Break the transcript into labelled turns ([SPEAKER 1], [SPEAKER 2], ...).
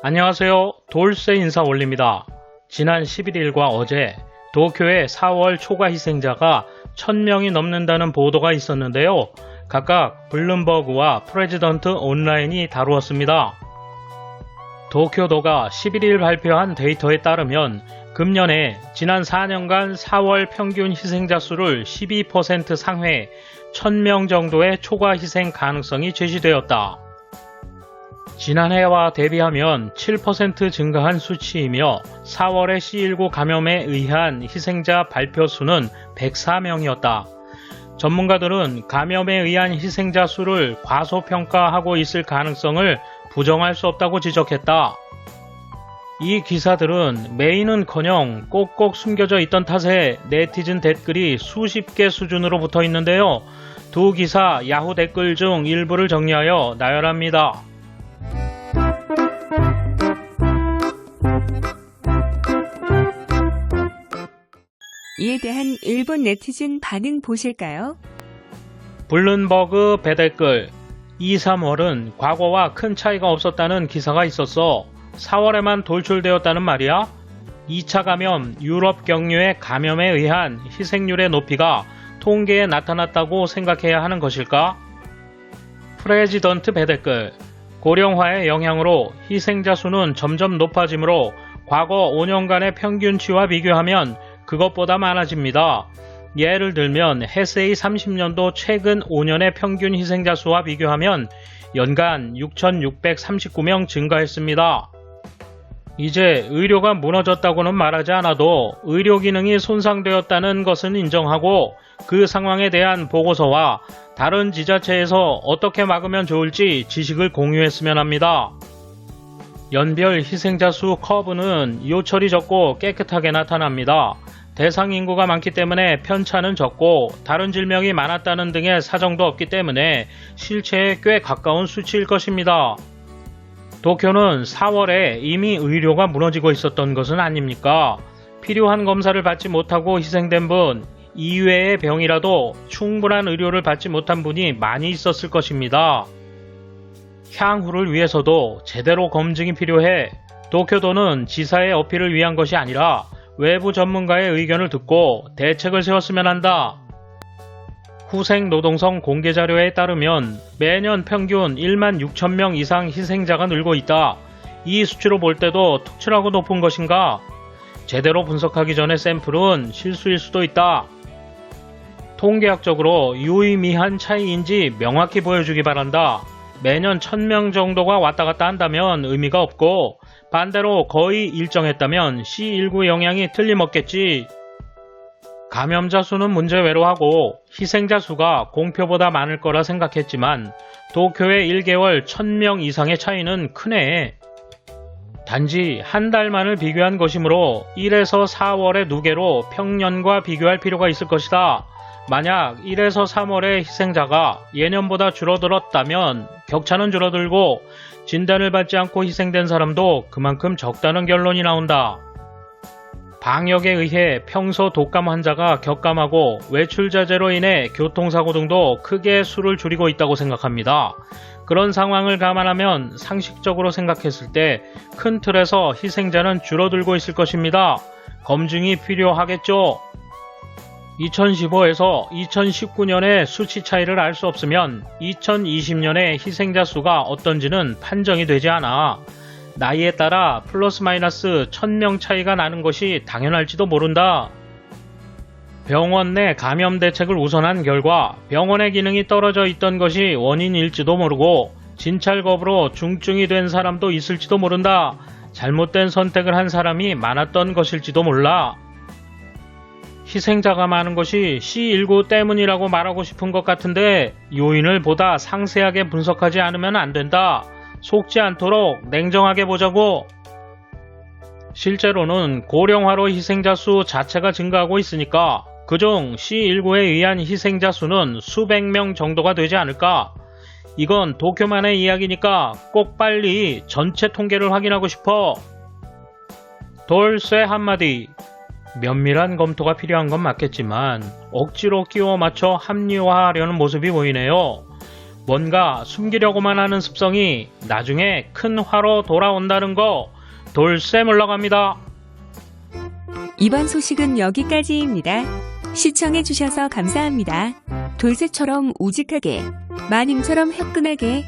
[SPEAKER 1] 안녕하세요. 돌쇠 인사 올립니다. 지난 11일과 어제 도쿄의 4월 초과 희생자가 1000명이 넘는다는 보도가 있었는데요. 각각 블룸버그와 프레지던트 온라인이 다루었습니다. 도쿄도가 11일 발표한 데이터에 따르면 금년에 지난 4년간 4월 평균 희생자 수를 12% 상회 1000명 정도의 초과 희생 가능성이 제시되었다. 지난해와 대비하면 7% 증가한 수치이며 4월의 C19 감염에 의한 희생자 발표 수는 104명이었다. 전문가들은 감염에 의한 희생자 수를 과소평가하고 있을 가능성을 부정할 수 없다고 지적했다. 이 기사들은 메인은 커녕 꼭꼭 숨겨져 있던 탓에 네티즌 댓글이 수십 개 수준으로 붙어 있는데요. 두 기사 야후 댓글 중 일부를 정리하여 나열합니다.
[SPEAKER 2] 이에 대한 일본 네티즌 반응 보실까요?
[SPEAKER 1] 블룸버그 배댓글 2, 3월은 과거와 큰 차이가 없었다는 기사가 있었어. 4월에만 돌출되었다는 말이야? 2차 감염, 유럽 경유의 감염에 의한 희생률의 높이가 통계에 나타났다고 생각해야 하는 것일까? 프레지던트 배댓글 고령화의 영향으로 희생자 수는 점점 높아지므로 과거 5년간의 평균치와 비교하면 그것보다 많아집니다. 예를 들면 헤세이 30년도 최근 5년의 평균 희생자 수와 비교하면 연간 6,639명 증가했습니다. 이제 의료가 무너졌다고는 말하지 않아도 의료 기능이 손상되었다는 것은 인정하고 그 상황에 대한 보고서와 다른 지자체에서 어떻게 막으면 좋을지 지식을 공유했으면 합니다. 연별 희생자 수 커브는 요철이 적고 깨끗하게 나타납니다. 대상 인구가 많기 때문에 편차는 적고 다른 질병이 많았다는 등의 사정도 없기 때문에 실체에 꽤 가까운 수치일 것입니다. 도쿄는 4월에 이미 의료가 무너지고 있었던 것은 아닙니까? 필요한 검사를 받지 못하고 희생된 분, 이외의 병이라도 충분한 의료를 받지 못한 분이 많이 있었을 것입니다. 향후를 위해서도 제대로 검증이 필요해 도쿄도는 지사의 어필을 위한 것이 아니라 외부 전문가의 의견을 듣고 대책을 세웠으면 한다. 후생 노동성 공개 자료에 따르면 매년 평균 1만 6천 명 이상 희생자가 늘고 있다. 이 수치로 볼 때도 특출하고 높은 것인가? 제대로 분석하기 전에 샘플은 실수일 수도 있다. 통계학적으로 유의미한 차이인지 명확히 보여주기 바란다. 매년 1000명 정도가 왔다 갔다 한다면 의미가 없고 반대로 거의 일정했다면 C19 영향이 틀림없겠지. 감염자 수는 문제외로 하고 희생자 수가 공표보다 많을 거라 생각했지만 도쿄의 1개월 1000명 이상의 차이는 크네. 단지 한 달만을 비교한 것이므로 1에서 4월의 누계로 평년과 비교할 필요가 있을 것이다. 만약 1에서 3월의 희생자가 예년보다 줄어들었다면 격차는 줄어들고 진단을 받지 않고 희생된 사람도 그만큼 적다는 결론이 나온다. 방역에 의해 평소 독감 환자가 격감하고 외출 자제로 인해 교통사고 등도 크게 수를 줄이고 있다고 생각합니다. 그런 상황을 감안하면 상식적으로 생각했을 때 큰 틀에서 희생자는 줄어들고 있을 것입니다. 검증이 필요하겠죠. 2015에서 2019년의 수치 차이를 알 수 없으면 2020년의 희생자 수가 어떤지는 판정이 되지 않아 나이에 따라 플러스 마이너스 1000명 차이가 나는 것이 당연할지도 모른다. 병원 내 감염 대책을 우선한 결과 병원의 기능이 떨어져 있던 것이 원인일지도 모르고 진찰겁으로 중증이 된 사람도 있을지도 모른다. 잘못된 선택을 한 사람이 많았던 것일지도 몰라. 희생자가 많은 것이 C19 때문이라고 말하고 싶은 것 같은데 요인을 보다 상세하게 분석하지 않으면 안 된다. 속지 않도록 냉정하게 보자고. 실제로는 고령화로 희생자 수 자체가 증가하고 있으니까 그중 C19에 의한 희생자 수는 수백 명 정도가 되지 않을까. 이건 도쿄만의 이야기니까 꼭 빨리 전체 통계를 확인하고 싶어. 돌쇠 한마디. 면밀한 검토가 필요한 건 맞겠지만 억지로 끼워 맞춰 합리화하려는 모습이 보이네요. 뭔가 숨기려고만 하는 습성이 나중에 큰 화로 돌아온다는 거 돌쇠 물러갑니다.
[SPEAKER 2] 이번 소식은 여기까지입니다. 시청해주셔서 감사합니다. 돌쇠처럼 우직하게, 마님처럼 화끈하게